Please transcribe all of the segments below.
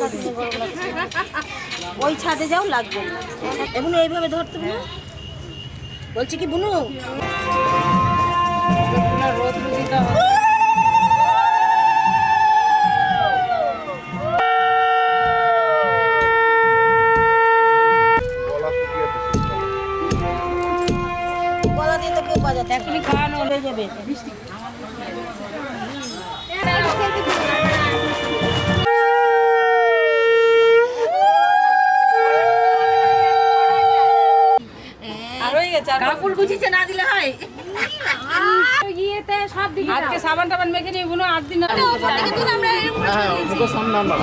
ওই ছাদে যাও লাগবে না। এমন এইভাবে ধরতে না বলছি কি বুনু? রোদ দিতে হবে এখনই খাওয়ানো। হয়ে যাবে। কাপড় গুছিয়েছে না দিলে হয়? ইয়েতে সব দিকে আজকে সাবান টাবান মেখে নিয়ে গুলো আট দিন আমরা মুখের সামনে আনবা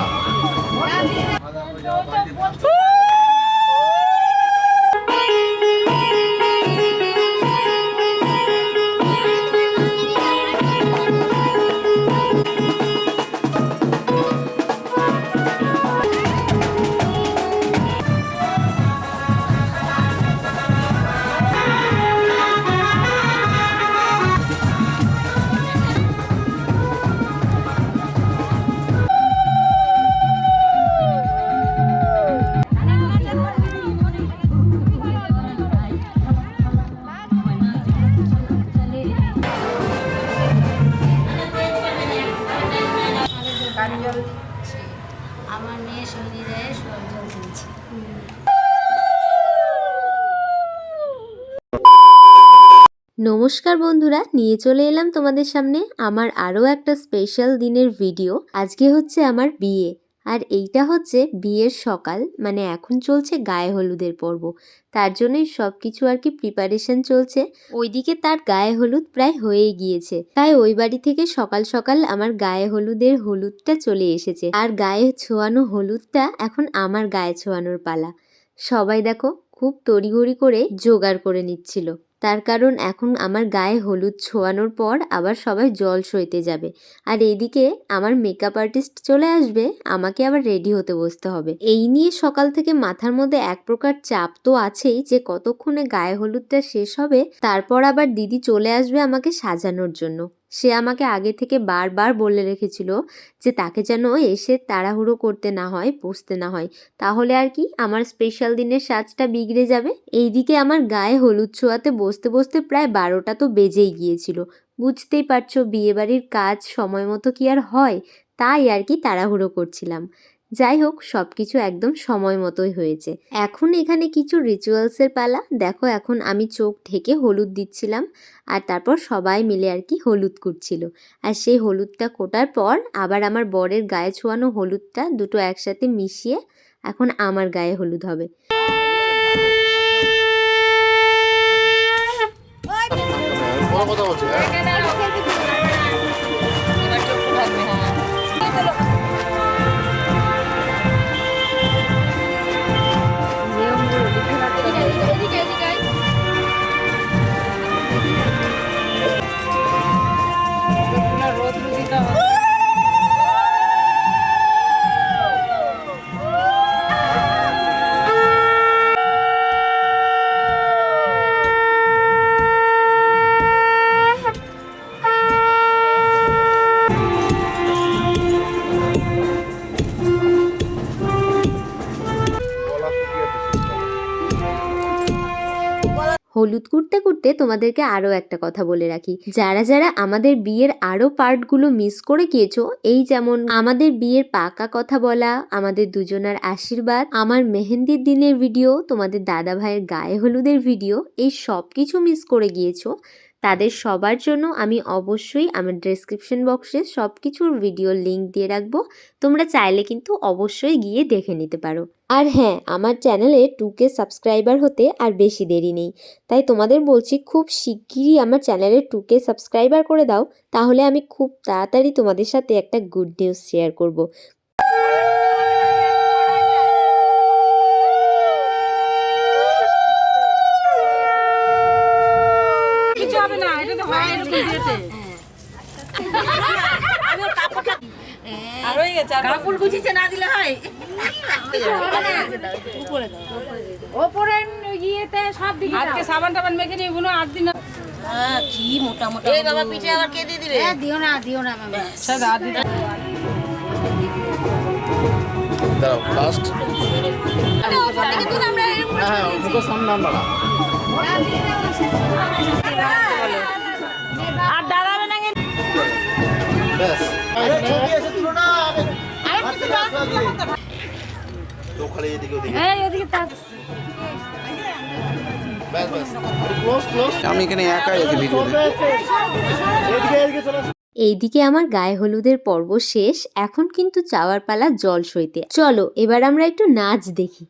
নমস্কার বন্ধুরা, নিয়ে চলে এলাম তোমাদের সামনে আমার আরও একটা স্পেশাল দিনের ভিডিও আজকে হচ্ছে আমার বিয়ে। আর এইটা হচ্ছে বিয়ের সকাল মানে এখন চলছে গায়ে হলুদের পর্ব। তার জন্যই সব কিছু আর কি প্রিপারেশন চলছে। ওইদিকে তার গায়ে হলুদ প্রায় হয়েই গিয়েছে। তাই ওই বাড়ি থেকে সকাল সকাল আমার গায়ে হলুদের হলুদটা চলে এসেছে। আর গায়ে ছোঁয়ানো হলুদটা এখন আমার গায়ে ছোঁয়ানোর পালা। সবাই দেখো, খুব তড়িঘড়ি করে জোগাড় করে নিচ্ছিল। তার কারণ এখন আমার গায়ে হলুদ ছোঁয়ানোর পর আবার সবাই জল সইতে যাবে। আর এদিকে আমার মেকআপ আর্টিস্ট চলে আসবে, আমাকে আবার রেডি হতে বসতে হবে। এই নিয়ে সকাল থেকে মাথার মধ্যে এক প্রকার চাপ তো আছেই যে কতক্ষণে গায়ে হলুদটা শেষ হবে, তারপর আবার দিদি চলে আসবে আমাকে সাজানোর জন্য। সে আমাকে আগে থেকে বারবার বলে রেখেছিল যে তাকে যেন এসে তাড়াহুড়ো করতে না হয়, বসতে না হয়। তাহলে আর কি? আমার স্পেশাল দিনের সাজটা বিগড়ে যাবে? এইদিকে আমার গায়ে হলুদ ছোঁয়াতে বসতে বসতে প্রায় বারোটা তো বেজেই গিয়েছিল। বুঝতেই পারছ, বিয়েবাড়ির কাজ সময় মতো কি আর হয়? তাই আর কি তাড়াহুড়ো করছিলাম। যাই হোক সব কিছু একদম সময় মতোই হয়েছে। এখন এখানে কিছু রিচুয়ালসের পালা। দেখো, এখন আমি চোখ ঢেকে হলুদ দিচ্ছিলাম আর তারপর সবাই মিলে আর কি হলুদ কুটছিল আর সেই হলুদটা কোটার পর আবার আমার বরের গায়ে ছোঁয়ানো হলুদটা দুটো একসাথে মিশিয়ে এখন আমার গায়ে হলুদ হবে। কথা হলুদ করতে করতে তোমাদেরকে আরও একটা কথা বলে রাখি। যারা যারা আমাদের বিয়ের আরও পার্টগুলো মিস করে গিয়েছো, এই যেমন আমাদের বিয়ের পাকা কথা বলা, আমাদের দুজনার আশীর্বাদ, আমার মেহেন্দির দিনের ভিডিও, তোমাদের দাদা ভাইয়ের গায়ে হলুদের ভিডিও, এই সব কিছু মিস করে গিয়েছো তাদের সবার জন্য আমি অবশ্যই আমার ডেসক্রিপশন বক্সে সব কিছুর ভিডিও লিঙ্ক দিয়ে রাখব। তোমরা চাইলে কিন্তু অবশ্যই গিয়ে দেখে নিতে পারো। আর হ্যাঁ আমার চ্যানেলে টুকে সাবস্ক্রাইবার হতে আর বেশি দেরি নেই। তাই তোমাদের বলছি, খুব শিগগিরই আমার চ্যানেলে টুকে সাবস্ক্রাইবার করে দাও। তাহলে আমি খুব তাড়াতাড়ি তোমাদের সাথে একটা গুড নিউজ শেয়ার করব কিছু হবে না এটা তো হয় এরকম দিয়েছে আর হয়ে গেছে আর কাপড় গুছিয়েছে না দিলে হয়। ওপরে ইয়েতে সব দিকে আজকে সাবান টাবান মেখে নিয়ে গুলো আট দিন হ্যাঁ কি মোটা মোটা এই বাবা পিঠে আবার কে দিয়ে দিবে? দিও না দিও না মামা। সাদা আট দিন দাঁড়াও লাস্ট হ্যাঁ হ্যাঁ সামনে আন আর দাঁড়াবে না কিন্তু। ব্যাস। খালি এদিকে ওদিকে। এই ওদিকে তাক। আমি এখানে একাই আছি ভিডিও এদিকে এদিকে চলে এইদিকে আমার গায়ে হলুদের পর্ব শেষ এখন কিন্তু চাওয়ার পালা জল সইতে চলো এবার আমরা একটু নাচ দেখি।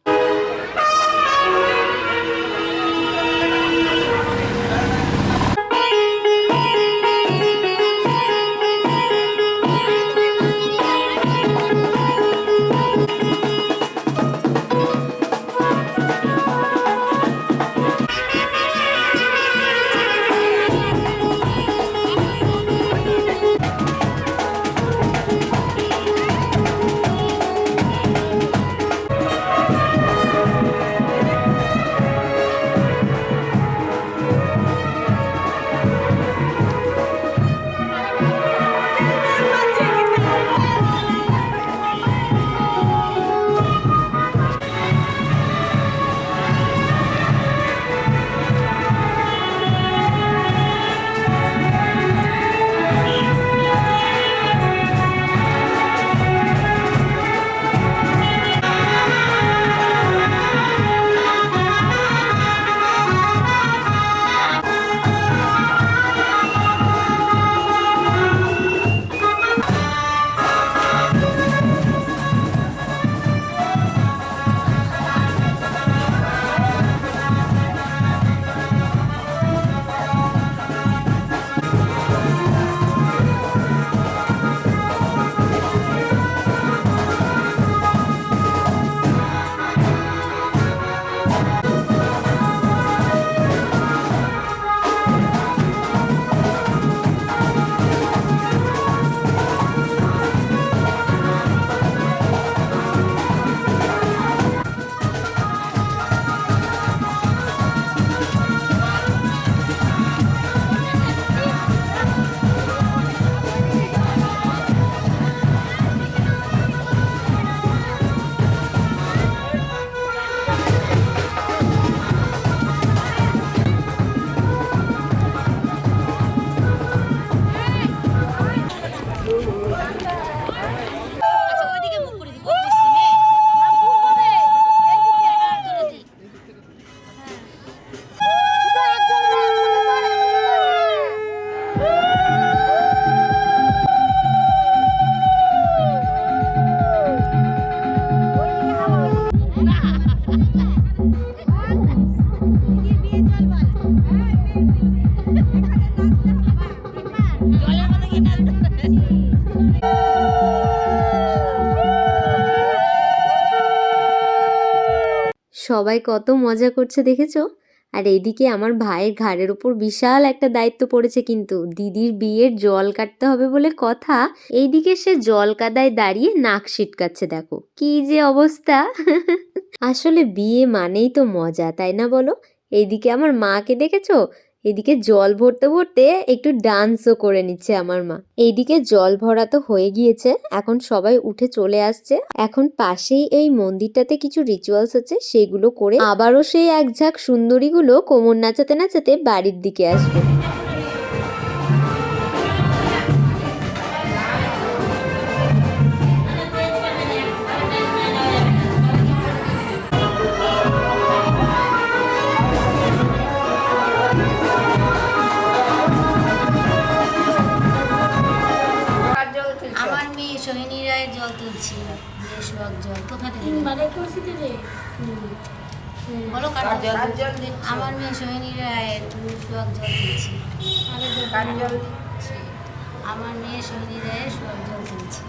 সবাই কত মজা করছে দেখেছ? আর এইদিকে আমার ভাইয়ের ঘাড়ের ওপর বিশাল একটা দায়িত্ব পড়েছে কিন্তু। দিদির বিয়ের জল কাটতে হবে বলে কথা। এইদিকে সে জল কাদায় দাঁড়িয়ে নাক সিটকাচ্ছে, দেখো। কি যে অবস্থা! আসলে বিয়ে মানেই তো মজা, তাই না বলো? এইদিকে আমার মাকে দেখেছ? এদিকে জল ভরতে ভরতে একটু ডান্সও করে নিচ্ছে আমার মা। এইদিকে জল ভরা তো হয়ে গিয়েছে, এখন সবাই উঠে চলে আসছে। এখন পাশেই এই মন্দিরটাতে কিছু রিচুয়ালস আছে, সেগুলো করে আবারও সেই এক ঝাঁক সুন্দরীগুলো কোমর নাচাতে নাচাতে বাড়ির দিকে আসবে। জল আমার মেয়ে সোহিনী রায়ের সোহাগ জল তুলছি আমার মেয়ে সোহিনী রায়ের সোহাগ জল তুলছি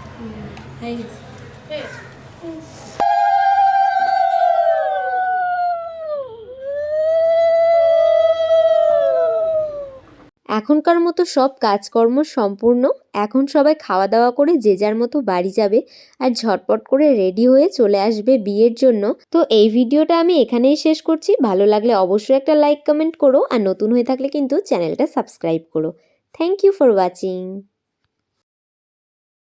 এখনকার মতো সব কাজকর্ম সম্পূর্ণ। এখন সবাই খাওয়া দাওয়া করে যে যার মতো বাড়ি যাবে আর ঝটপট করে রেডি হয়ে চলে আসবে বিয়ের জন্য। তো এই ভিডিওটা আমি এখানেই শেষ করছি। ভালো লাগলে অবশ্যই একটা লাইক কমেন্ট করো। আর নতুন হয়ে থাকলে কিন্তু চ্যানেলটা সাবস্ক্রাইব করো। Thank you for watching